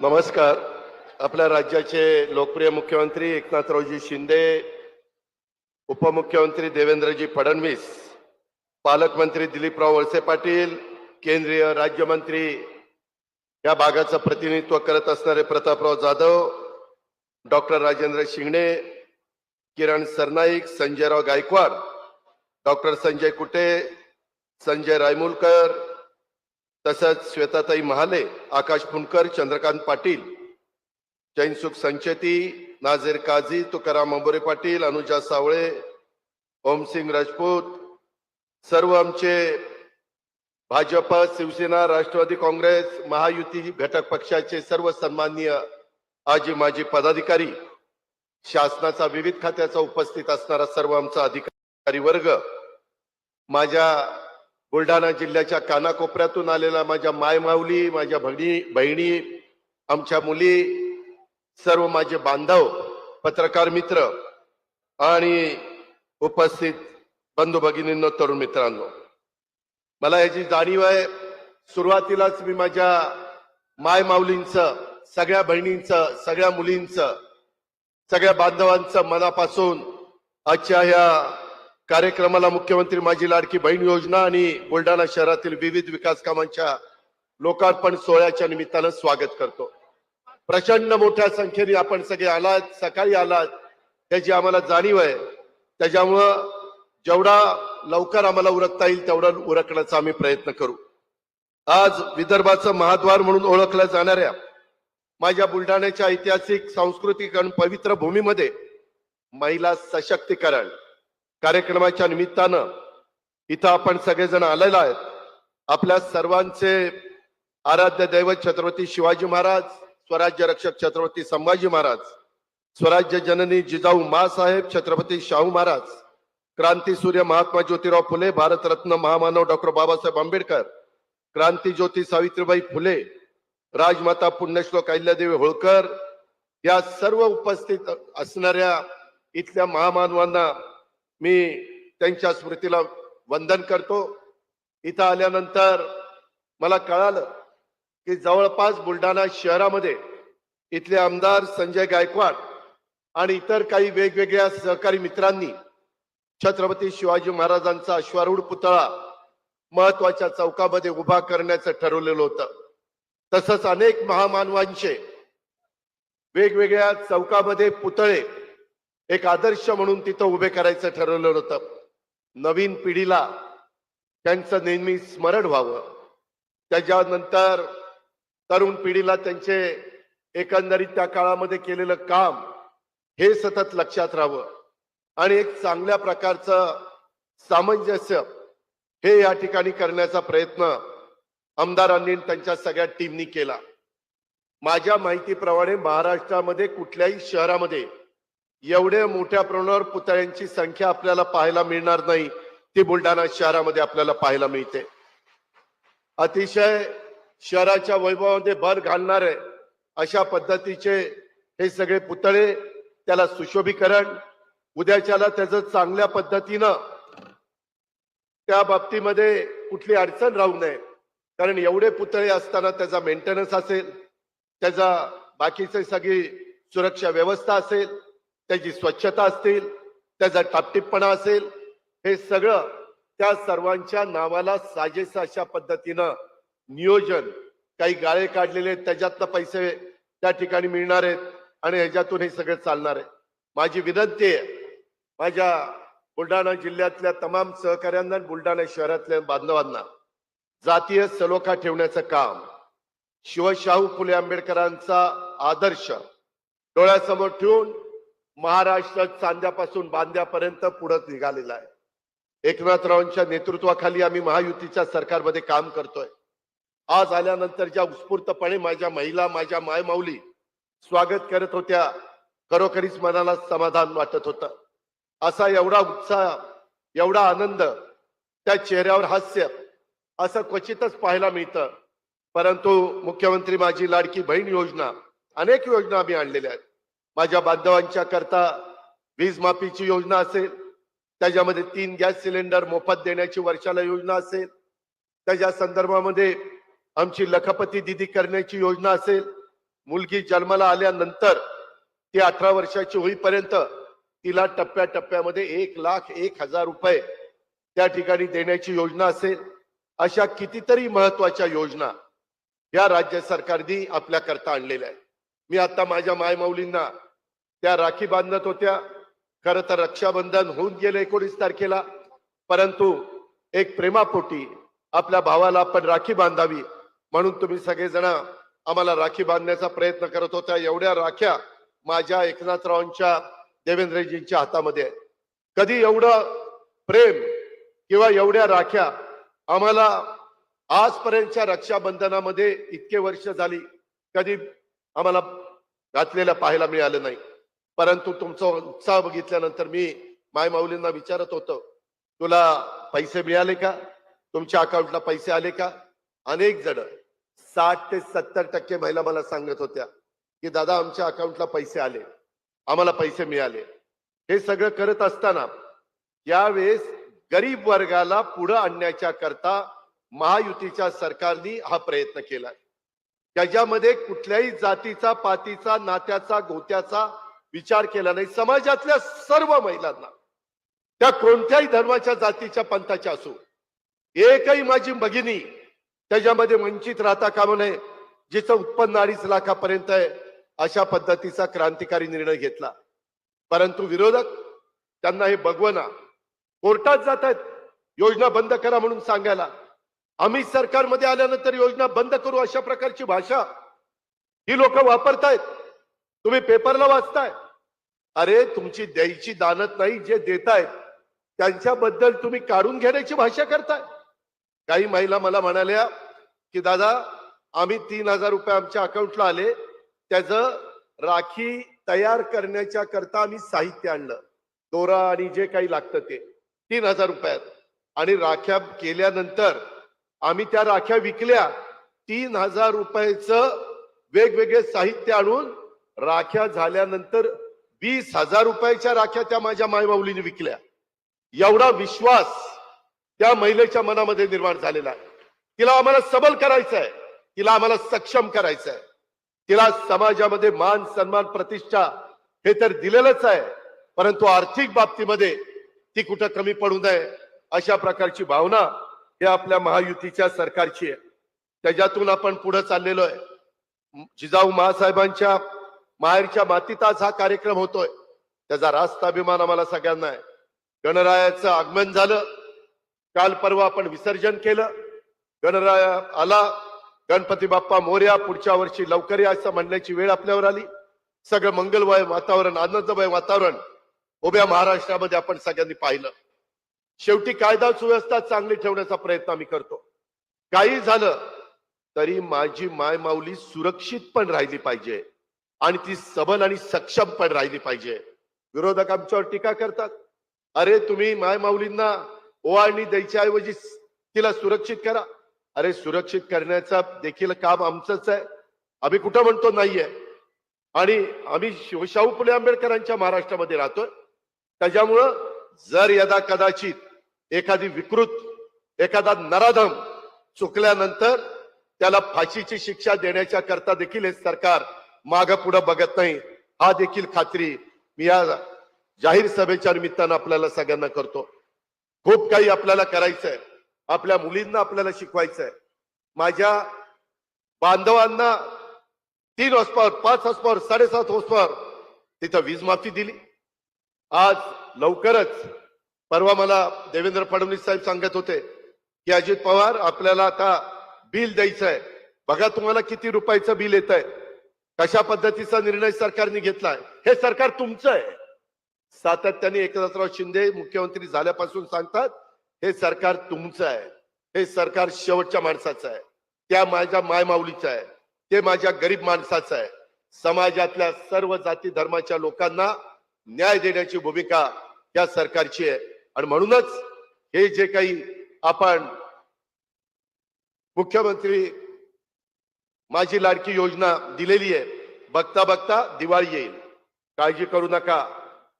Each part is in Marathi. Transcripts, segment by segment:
नमस्कार. आपल्या राज्याचे लोकप्रिय मुख्यमंत्री एकनाथरावजी शिंदे उपमुख्यमंत्री देवेंद्रजी फडणवीस पालकमंत्री दिलीपराव वळसे पाटील केंद्रीय राज्यमंत्री या भागाचं प्रतिनिधित्व करत असणारे प्रतापराव जाधव डॉक्टर राजेंद्र शिंगणे किरण सरनाईक संजयराव गायकवाड डॉक्टर संजय कुटे संजय रायमुलकर तसंच श्वेताताई महाले आकाश फुंडकर चंद्रकांत पाटील जैनसुख संचेती नाझीर काझी तुकाराम अंबोरे पाटील अनुजा सावळे ओमसिंग राजपूत सर्व आमचे भाजप शिवसेना राष्ट्रवादी काँग्रेस महायुती घटक पक्षाचे सर्व सन्माननीय आजी माजी पदाधिकारी शासनाचा विविध खात्याचा उपस्थित असणारा सर्व आमचा अधिकारी वर्ग माझ्या बुलढाणा जिल्ह्याच्या कानाकोपऱ्यातून आलेल्या माझ्या मायमाऊली माझ्या भगिनी बहिणी आमच्या मुली सर्व माझे बांधव पत्रकार मित्र आणि उपस्थित बंधू भगिनींनो तरुण मित्रांनो. मला याची जाणीव आहे सुरुवातीलाच मी माझ्या माय माऊलींचं सगळ्या बहिणींचं सगळ्या मुलींचं सगळ्या बांधवांचं मनापासून आजच्या या कार्यक्रमाला मुख्यमंत्री माझी लाडकी बहीण योजना आणि बुलढाणा शहरातील विविध विकास कामांच्या लोकार्पण सोहळ्याच्या निमित्तानं स्वागत करतो. प्रचंड मोठ्या संख्येने आपण सगळे आलात सकाळी आलात. त्याची आम्हाला जाणीव आहे. त्याच्यामुळं जेवढा लवकर आम्हाला उरकता येईल तेवढा उरकण्याचा आम्ही प्रयत्न करू. आज विदर्भाचं महाद्वार म्हणून ओळखल्या जाणाऱ्या माझ्या बुलढाण्याच्या ऐतिहासिक सांस्कृतिक आणि पवित्र भूमीमध्ये महिला सशक्तीकरण कार्यक्रमाच्या निमित्तानं इथं आपण सगळेजण आलेला आहेत. आपल्या सर्वांचे आराध्य दैवत छत्रपती शिवाजी महाराज स्वराज्य रक्षक छत्रपती संभाजी महाराज स्वराज्य जननी जिजाऊ मासाहेब छत्रपती शाहू महाराज क्रांती सूर्य महात्मा ज्योतिराव फुले भारतरत्न महामानव डॉक्टर बाबासाहेब आंबेडकर क्रांती ज्योती सावित्रीबाई फुले राजमाता पुण्यश्लोक अहिल्यादेवी होळकर या सर्व उपस्थित असणाऱ्या इथल्या महामानवांना मी त्यांच्या स्मृतीला वंदन करतो. इथं आल्यानंतर मला कळालं की जवळपास बुलढाणा शहरामध्ये इथले आमदार संजय गायकवाड आणि इतर काही वेगवेगळ्या सहकारी मित्रांनी छत्रपती शिवाजी महाराजांचा अश्वारूढ पुतळा महत्त्वाच्या चौकामध्ये उभा करण्याचं ठरवलेलं होतं. तसंच अनेक महामानवांचे वेगवेगळ्या चौकामध्ये पुतळे एक आदर्श म्हणून तिथं उभे करायचं ठरवलं होतं. नवीन पिढीला त्यांचं नेहमी स्मरण व्हावं. त्याच्यानंतर तरुण पिढीला त्यांचे एकंदरीत त्या काळामध्ये केलेलं काम हे सतत लक्षात राहावं. आणि एक चांगल्या प्रकारचं सामंजस्य हे या ठिकाणी करण्याचा प्रयत्न आमदारांनी त्यांच्या सगळ्या टीमनी केला. माझ्या माहितीप्रमाणे महाराष्ट्रामध्ये कुठल्याही शहरामध्ये एवढ्या मोठ्या प्रमाणावर पुतळ्यांची संख्या आपल्याला पाहायला मिळणार नाही ती बुलढाणा शहरामध्ये आपल्याला पाहायला मिळते. अतिशय शहराच्या वैभवामध्ये भर घालणारे अशा पद्धतीचे हे सगळे पुतळे त्याला सुशोभीकरण उद्याच्याला त्याचं चांगल्या पद्धतीनं त्या बाबतीमध्ये कुठली अडचण राहू नये. कारण एवढे पुतळे असताना त्याचा मेंटेनन्स असेल त्याचा बाकीची सगळी सुरक्षा व्यवस्था असेल त्याची स्वच्छता असतील त्याचा टापटीपणा असेल हे सगळं त्या सर्वांच्या नावाला साजेसा अशा पद्धतीनं नियोजन काही गाळे काढलेले आहेत, त्याच्यातनं पैसे त्या ठिकाणी मिळणार आहेत आणि ह्याच्यातून हे सगळं चालणार आहे. माझी विनंती आहे माझ्या बुलढाणा जिल्ह्यातल्या तमाम सहकाऱ्यांना बुलढाणा शहरातल्या बांधवांना जातीय सलोखा ठेवण्याचं काम शिवशाहू फुले आंबेडकरांचा आदर्श डोळ्यासमोर ठेवून महाराष्ट्र चांद्यापासून बांद्यापर्यंत पुढत निघालेला आहे. एकनाथरावांच्या नेतृत्वाखाली आम्ही महायुतीच्या सरकारमध्ये काम करतोय. आज आल्यानंतर ज्या उत्स्फूर्तपणे माझ्या महिला माझ्या मायमाऊली स्वागत करत होत्या खरोखरीच मनाला समाधान वाटत होतं. असा एवढा उत्साह एवढा आनंद त्या चेहऱ्यावर हास्य असं क्वचितच पाहायला मिळतं. परंतु मुख्यमंत्री माझी लाडकी बहीण योजना अनेक योजना आम्ही आणलेल्या आहेत. माझ्या बांधवांच्या करता वीज माफीची योजना असेल त्याच्यामध्ये तीन गॅस सिलेंडर मोफत देण्याची वर्षाला योजना असेल त्याच्या संदर्भामध्ये आमची लखपती दिदी करण्याची योजना असेल मुलगी जन्माला आल्यानंतर ती अठरा वर्षाची होईपर्यंत तिला टप्प्याटप्प्यामध्ये एक लाख एक हजार रुपये त्या ठिकाणी देण्याची योजना असेल अशा कितीतरी महत्त्वाच्या योजना या राज्य सरकारनी आपल्या करता आणलेल्या आहेत. मी आता माझ्या मायमाऊलींना त्या राखी बांधत होत्या. खर तर रक्षाबंधन होऊन गेलं एकोणीस तारखेला. परंतु एक प्रेमापोटी आपल्या भावाला आपण राखी बांधावी म्हणून तुम्ही सगळेजण आम्हाला राखी बांधण्याचा प्रयत्न करत होता. एवढ्या राख्या माझ्या एकनाथरावांच्या देवेंद्रजींच्या हातामध्ये आहे कधी एवढं प्रेम किंवा एवढ्या राख्या आम्हाला आजपर्यंतच्या रक्षाबंधनामध्ये इतके वर्ष झाली कधी आम्हाला घातलेल्या पाहायला मिळालं नाही. परंतु तुमचा उत्साह बघितल्यानंतर मी माय माऊलींना विचारत होतो तुला पैसे मिळाले का? तुमच्या अकाउंटला पैसे आले का? अनेक जण साठ ते सत्तर टक्के महिला मला सांगत होत्या की दादा आमच्या अकाउंटला पैसे आले. आम्हाला पैसे मिळाले. हे सगळं करत असताना यावेळेस गरीब वर्गाला पुढं आणण्याच्या करता महायुतीच्या सरकारने हा प्रयत्न केला. त्याच्यामध्ये कुठल्याही जातीचा पातीचा नात्याचा गोत्याचा विचार केला नाही. समाजातल्या सर्व महिलांना त्या कोणत्याही धर्माच्या जातीच्या पंथाच्या असो एकही माझी भगिनी त्याच्यामध्ये वंचित राहता कामा नये जिचं उत्पन्न अडीच लाखापर्यंत आहे अशा पद्धतीचा क्रांतिकारी निर्णय घेतला. परंतु विरोधक त्यांना हे बघवना कोर्टात जात आहेत योजना बंद करा म्हणून सांगायला. आम्ही सरकारमध्ये आल्यानंतर योजना बंद करू अशा प्रकारची भाषा ही लोक वापरतायत. तुम्ही पेपरला वाचताय. अरे तुमची द्यायची दानत नाही जे देतायत त्यांच्याबद्दल तुम्ही काढून घेण्याची भाषा करताय. काही महिला मला म्हणाल्या की दादा आम्ही तीन हजार रुपये आमच्या अकाउंटला आले. त्याचं राखी तयार करण्याच्या करता आम्ही साहित्य आणलं. दोरा आणि जे काही लागतं ते. तीन हजार रुपयात. आणि राख्या केल्यानंतर आम्ही त्या राख्या विकल्या. तीन हजार रुपयाचं वेगवेगळे साहित्य आणून राख्या झाल्यानंतर वीस हजार रुपयाच्या राख्या त्या माझ्या मायबाऊलीने विकल्या. एवढा विश्वास त्या महिलेच्या मनामध्ये निर्माण झालेला आहे. तिला आम्हाला सबल करायचं आहे. तिला आम्हाला सक्षम करायचं आहे. तिला समाजामध्ये मान सन्मान प्रतिष्ठा हे तर दिलेलंच आहे. परंतु आर्थिक बाबतीमध्ये ती कुठं कमी पडू नये अशा प्रकारची भावना हे आपल्या महायुतीच्या सरकारची आहे. त्याच्यातून आपण पुढे चाललेलो आहे. जिजाऊ महासाहेबांच्या माहेरच्या मातीत आज हा कार्यक्रम होतोय. त्याचा रास्त अभिमान आम्हाला सगळ्यांना आहे. गणरायाचं आगमन झालं. काल परवा आपण विसर्जन केलं. गणराया आला. गणपती बाप्पा मोर्या पुढच्या वर्षी लवकर या असं म्हणण्याची वेळ आपल्यावर आली. सगळं मंगलमय वातावरण आनंदमय वातावरण उभ्या महाराष्ट्रामध्ये आपण सगळ्यांनी पाहिलं. शेवटी कायदा सुव्यवस्था चांगली ठेवण्याचा प्रयत्न आम्ही करतो. काही झालं तरी माझी माय माऊली सुरक्षित पण राहिली पाहिजे. आणि ती सबल आणि सक्षम पण राहिली पाहिजे. विरोधक आमच्यावर टीका करतात. अरे तुम्ही माय माऊलींना ओवाळणी द्यायच्या ऐवजी तिला सुरक्षित करा. अरे सुरक्षित करण्याचा देखील काम आमचंच आहे. आम्ही कुठं म्हणतो नाहीये. आणि आम्ही शिवशाहू फुले आंबेडकरांच्या महाराष्ट्रामध्ये राहतोय. त्याच्यामुळं जर यदा कदाचित एखादी विकृत एखादा नराधम चुकल्यानंतर त्याला फाशीची शिक्षा देण्याच्या करता देखील हे सरकार माग पुढे बघत नाही. हा देखील खात्री मी या जाहीर सभेच्या निमित्तानं आपल्याला सगळ्यांना करतो. खूप काही आपल्याला करायचंय. आपल्या मुलींना आपल्याला शिकवायचंय. माझ्या बांधवांना तीन हॉस्पॉवर पाच हॉस्पॉवर साडेसात हॉस्पॉवर तिथं वीज माफी दिली. आज लवकरच परवा मला देवेंद्र फडणवीस साहेब सांगत होते की अजित पवार आपल्याला आता बिल द्यायचं आहे बघा तुम्हाला किती रुपयाचं बिल येत आहे कशा पद्धतीचा निर्णय सरकारने घेतलाय? हे सरकार तुमचं आहे. सातत्याने एकनाथराव शिंदे मुख्यमंत्री झाल्यापासून सांगतात हे सरकार तुमचं आहे. हे सरकार शेवटच्या माणसाचं आहे. त्या माझ्या मायमाऊलीचं आहे. ते माझ्या गरीब माणसाचं आहे. समाजातल्या सर्व जाती धर्माच्या लोकांना न्याय देण्याची भूमिका या सरकारची आहे. आणि म्हणूनच हे जे काही आपण मुख्यमंत्री माझी लाडकी योजना दिलेली आहे. बघता बघता दिवाळी येईल. काळजी करू नका.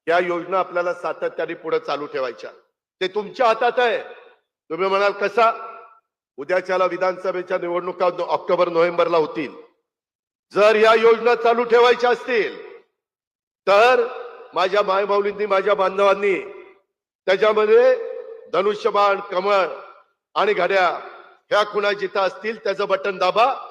या योजना आपल्याला सातत्याने पुढे चालू ठेवायच्या. ते तुमच्या हातात आहे. तुम्ही म्हणाल कसा? उद्याच्याला विधानसभेच्या निवडणुका ऑक्टोबर नोव्हेंबरला होतील. जर या योजना चालू ठेवायच्या असतील तर माझ्या मायमाऊलींनी माझ्या बांधवांनी त्याच्यामध्ये धनुष्यबाण कमळ आणि घड्या ह्या खुणा जिथं असतील त्याचं बटन दाबा.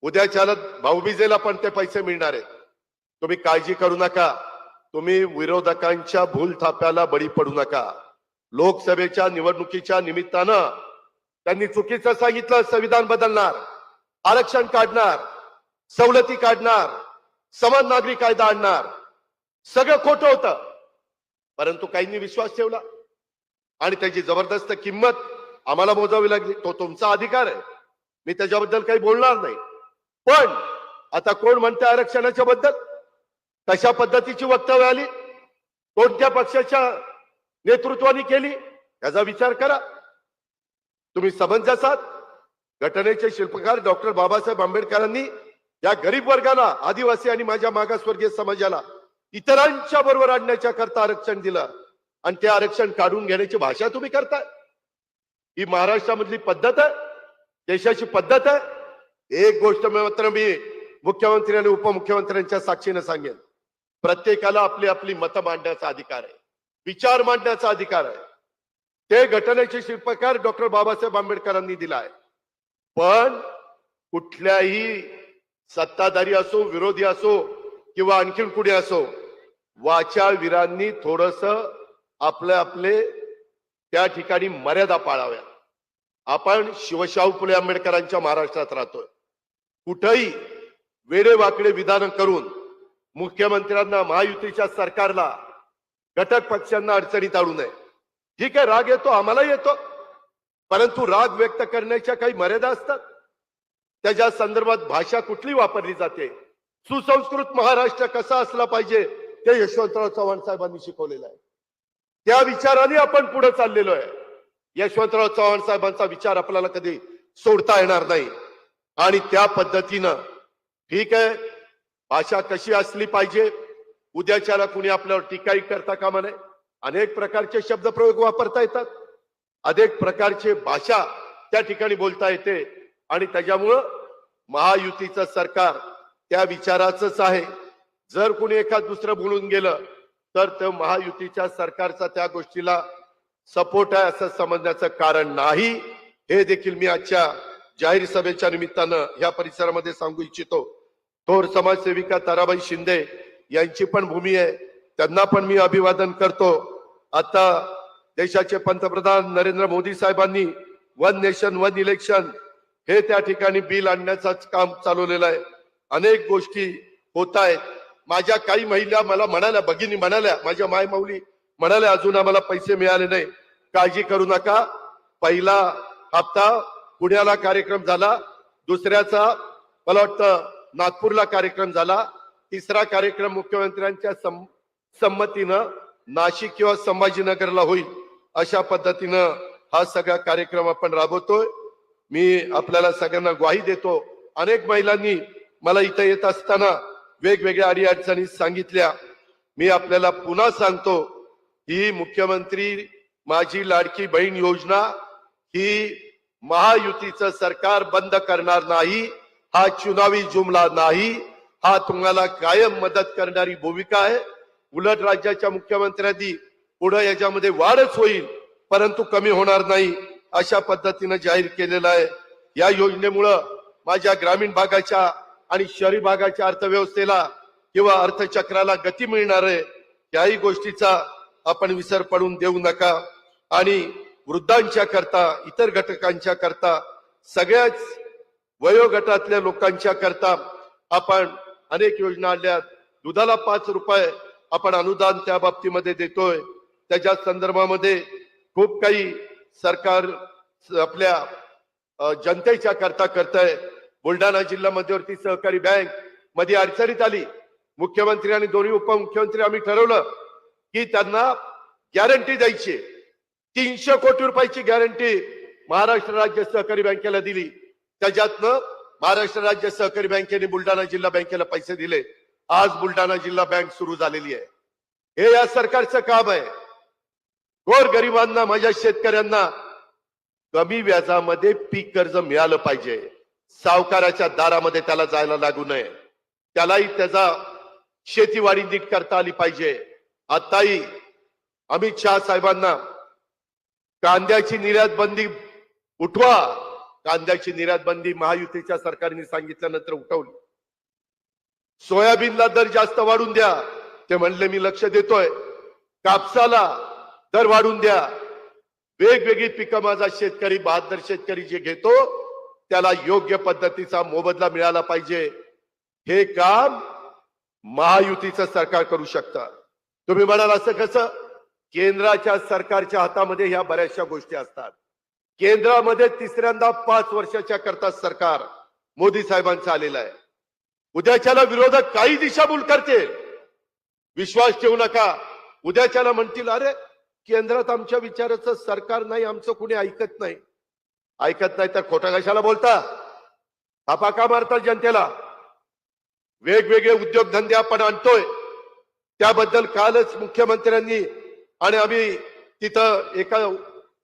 उद्याच्याला भाऊबीजेला पण ते पैसे मिळणार आहेत तुम्ही काळजी करू नका. तुम्ही विरोधकांच्या भूल थाप्याला बळी पडू नका. लोकसभेच्या निवडणुकीच्या निमित्तानं त्यांनी चुकीचं सांगितलं संविधान बदलणार आरक्षण काढणार सवलती काढणार समान नागरी कायदा आणणार सगळं खोटं होतं. परंतु काहींनी विश्वास ठेवला. आणि त्याची जबरदस्त किंमत आम्हाला मोजावी लागली. तो तुमचा अधिकार आहे. मी त्याच्याबद्दल काही बोलणार नाही. पण आता कोण म्हणतं आरक्षणाच्या बद्दल? कशा पद्धतीची वक्तव्य आली? कोणत्या पक्षाच्या नेतृत्वाने केली? याचा विचार करा. तुम्ही समंजस आहात घटनेचे शिल्पकार डॉक्टर बाबासाहेब आंबेडकरांनी या गरीब वर्गाला आदिवासी आणि माझ्या मागासवर्गीय समाजाला इतरांच्या बरोबर आणण्याच्या करता आरक्षण दिलं. आणि ते आरक्षण काढून घेण्याची भाषा तुम्ही करताय. ही महाराष्ट्रामधली पद्धत आहे. देशाची पद्धत आहे. एक गोष्ट मात्र मी मुख्यमंत्री आणि उपमुख्यमंत्र्यांच्या साक्षीने सांगेन. प्रत्येकाला आपली आपली मतं मांडण्याचा अधिकार आहे. विचार मांडण्याचा अधिकार आहे. ते घटनेचे शिल्पकार डॉक्टर बाबासाहेब आंबेडकरांनी दिला आहे. पण कुठल्याही सत्ताधारी असो विरोधी असो किंवा आणखीन कुठे असो वाचावीरांनी थोडस आपले आपले त्या ठिकाणी मर्यादा पाळाव्या आपण शिवशाहू फुले आंबेडकरांच्या महाराष्ट्रात राहतोय. कुठंही वेडेवाकडे विधान करून मुख्यमंत्र्यांना महायुतीच्या सरकारला घटक पक्षांना अडचणीत आणू नये. ठीक आहे राग येतो आम्हाला येतो. परंतु राग व्यक्त करण्याच्या काही मर्यादा असतात. त्याच्या संदर्भात भाषा कुठली वापरली जाते? सुसंस्कृत महाराष्ट्र कसा असला पाहिजे? ते यशवंतराव चव्हाण साहेबांनी शिकवलेलं आहे. त्या विचाराने आपण पुढे चाललेलो आहे. यशवंतराव चव्हाण साहेबांचा विचार आपल्याला कधी सोडता येणार नाही. आणि त्या पद्धतीनं ठीक आहे भाषा कशी असली पाहिजे उद्याच्याला कुणी आपल्यावर टीकाही करता कामा नये. अनेक प्रकारचे शब्दप्रयोग वापरता येतात. अनेक प्रकारचे भाषा त्या ठिकाणी बोलता येते. आणि त्याच्यामुळं महायुतीचं सरकार त्या विचाराचंच आहे. जर कुणी एखाद दुसरं बोलून गेलं तर ते महायुतीच्या सरकारचा त्या गोष्टीला सपोर्ट आहे असं समजण्याचं कारण नाही. हे देखील मी आजच्या जाहीर सभेच्या निमित्तानं या परिसरामध्ये सांगू इच्छितो थोर समाजसेविका ताराबाई शिंदे यांची पण भूमी आहे. त्यांना पण मी अभिवादन करतो. आता देशाचे पंतप्रधान नरेंद्र मोदी साहेबांनी वन नेशन वन इलेक्शन हे त्या ठिकाणी बिल आणण्याचं काम चालवलेलं आहे. अनेक गोष्टी होत आहेत. माझ्या काही महिला मला म्हणाल्या भगिनी म्हणाल्या माझ्या माय माऊली म्हणाल्या अजून आम्हाला पैसे मिळाले नाही. काळजी करू नका. पहिला हप्ता पुण्याला कार्यक्रम झाला. दुसऱ्याचा मला वाटतं नागपूरला कार्यक्रम झाला. तिसरा कार्यक्रम मुख्यमंत्र्यांच्या सं- संमतीनं नाशिक किंवा संभाजीनगरला होईल अशा पद्धतीनं हा सगळा कार्यक्रम आपण राबवतोय. मी आपल्याला सगळ्यांना ग्वाही देतो. अनेक महिलांनी मला इथं येत असताना वेगवेगळ्या अडीअडचणी सांगितल्या. मी आपल्याला पुन्हा सांगतो ही मुख्यमंत्री माझी लाडकी बहीण योजना ही महायुतीचं सरकार बंद करणार नाही हा चुनावी जुमला नाही हा तुम्हाला कायम मदत करणारी भूमिका आहे. उलट राज्याच्या मुख्यमंत्र्यांनी पुढे याच्यामध्ये वाढच होईल परंतु कमी होणार नाही अशा पद्धतीनं जाहीर केलेलं आहे. या योजनेमुळं माझ्या ग्रामीण भागाच्या आणि शहरी भागाच्या अर्थव्यवस्थेला किंवा अर्थचक्राला गती मिळणार आहे याही गोष्टीचा आपण विसर पडून देऊ नका. आणि वृद्धांच्या करता इतर घटकांच्या करता सगळ्याच वयोगटातल्या लोकांच्या करता आपण अनेक योजना आणल्यात दुधाला पाच रुपये आपण अनुदान त्या बाबतीमध्ये देतोय. त्याच्या संदर्भामध्ये खूप काही सरकार आपल्या जनतेच्या करता करताय. बुलढाणा जिल्हा मध्यवर्ती सहकारी बँकमध्ये अडचणीत आली. मुख्यमंत्री आणि दोन्ही उपमुख्यमंत्री आम्ही ठरवलं की त्यांना गॅरंटी द्यायची तीनशे कोटी रुपयाची गॅरंटी महाराष्ट्र राज्य सहकारी बँकेला दिली. त्याच्यातनं महाराष्ट्र राज्य सहकारी बँकेने बुलढाणा जिल्हा बँकेला पैसे दिले. आज बुलढाणा जिल्हा बँक सुरू झालेली आहे. हे या सरकारचं काम आहे. गोर गरिबांना माझ्या शेतकऱ्यांना कमी व्याजामध्ये पीक कर्ज मिळालं पाहिजे. सावकाराच्या दारामध्ये त्याला जायला लागू नये. त्यालाही त्याचा शेतीवाडी नीट करता आली पाहिजे. आताही अमित शहा साहेबांना कांद्याची निर्यात बंदी उठवा. कांद्याची निर्यात बंदी महायुतीच्या सरकारने सांगितल्यानंतर उठवली. सोयाबीनला दर जास्त वाढून द्या. ते म्हणले मी लक्ष देतोय. कापसाला दर वाढून द्या. वेगवेगळी पिकं माझा शेतकरी बहादर शेतकरी जे घेतो त्याला योग्य पद्धतीचा मोबदला मिळाला पाहिजे. हे काम महायुतीचं सरकार करू शकतं. तुम्ही म्हणाल असं कसं? केंद्राच्या सरकारच्या हातामध्ये ह्या बऱ्याचशा गोष्टी असतात. केंद्रामध्ये तिसऱ्यांदा पाच वर्षाच्या करता सरकार मोदी साहेबांचं आलेलं आहे. उद्याच्याला विरोधक काही दिशाभूल करतील. विश्वास ठेवू नका. उद्याच्याला म्हणतील अरे केंद्रात आमच्या विचाराचं सरकार नाही आमचं कुणी ऐकत नाही. ऐकत नाही तर खोटा कशाला बोलता? थापा का मारतात जनतेला. वेगवेगळे उद्योगधंदे आपण आणतोय. त्याबद्दल कालच मुख्यमंत्र्यांनी आणि आम्ही तिथं एका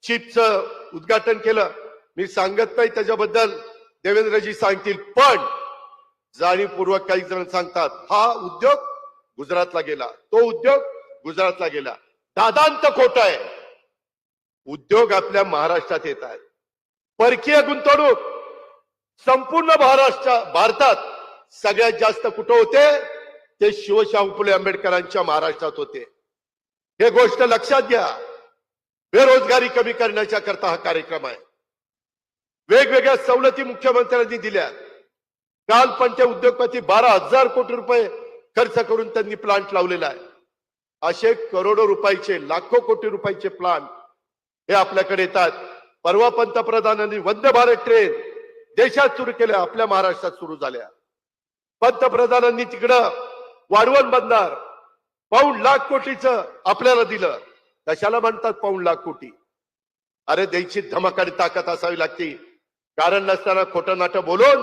चिपचं उद्घाटन केलं. मी सांगत नाही त्याच्याबद्दल देवेंद्रजी सांगतील पण जाणीवपूर्वक काही जण सांगतात हा उद्योग गुजरातला गेला. तो उद्योग गुजरातला गेला. दादांत खोट आहे. उद्योग आपल्या महाराष्ट्रात येत आहेत परकीय गुंतवणूक संपूर्ण महाराष्ट्र भारतात सगळ्यात जास्त कुठं होते? ते शिवशाहू फुले आंबेडकरांच्या महाराष्ट्रात होते. हे गोष्ट लक्षात घ्या. बेरोजगारी कमी करण्याच्या करता हा कार्यक्रम आहे. वेगवेगळ्या सवलती मुख्यमंत्र्यांनी दिल्या. काल पण ते उद्योगपती बारा हजार कोटी रुपये खर्च करून त्यांनी प्लांट लावलेला आहे. असे करोडो रुपयाचे लाखो कोटी रुपयाचे प्लांट हे आपल्याकडे येतात. परवा पंतप्रधानांनी वंदे भारत ट्रेन देशात सुरू केल्या आपल्या महाराष्ट्रात सुरू झाल्या. पंतप्रधानांनी तिकडं वाढवण बंधार पाऊण लाख कोटीचं आपल्याला दिलं. कशाला म्हणतात पाऊण लाख कोटी? अरे द्यायची धमक आणि ताकद असावी लागते. कारण नसताना खोटं नाटं बोलून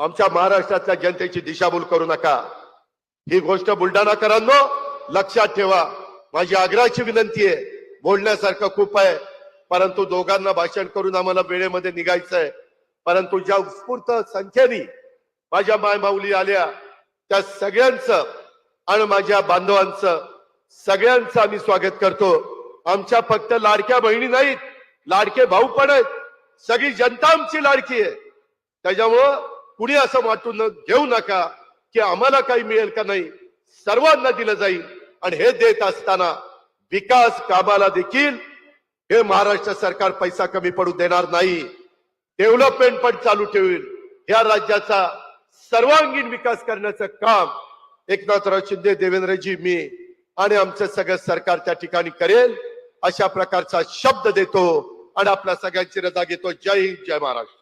आमच्या महाराष्ट्रातल्या जनतेची दिशाभूल करू नका. ही गोष्ट बुलढाणाकरांनो लक्षात ठेवा. माझी आग्रहाची विनंती आहे. बोलण्यासारखं खूप आहे. परंतु दोघांना भाषण करून आम्हाला वेळेमध्ये निघायचं आहे परंतु ज्या उत्स्फूर्त संख्येने माझ्या मायमाऊली आल्या त्या सगळ्यांचं आणि माझ्या बांधवांचं सगळ्यांचं आम्ही स्वागत करतो. आमच्या फक्त लाडक्या बहिणी नाहीत लाडके भाऊ पण आहेत. सगळी जनता आमची लाडकी आहे. त्याच्यामुळं कुणी असं वाटून न- घेऊ नका की आम्हाला काही मिळेल का नाही सर्वांना दिलं जाईल. आणि हे देत असताना विकास कामाला देखील हे महाराष्ट्र सरकार पैसा कमी पडू देणार नाही. डेव्हलपमेंट पण चालू ठेवेल. या राज्याचा सर्वांगीण विकास करण्याचं काम एकनाथराव शिंदे देवेंद्रजी मी आणि आमचं सगळं सरकार त्या ठिकाणी करेल. अशा प्रकारचा शब्द देतो आणि आपल्या सगळ्यांची रजा घेतो. जय हिंद जय महाराष्ट्र.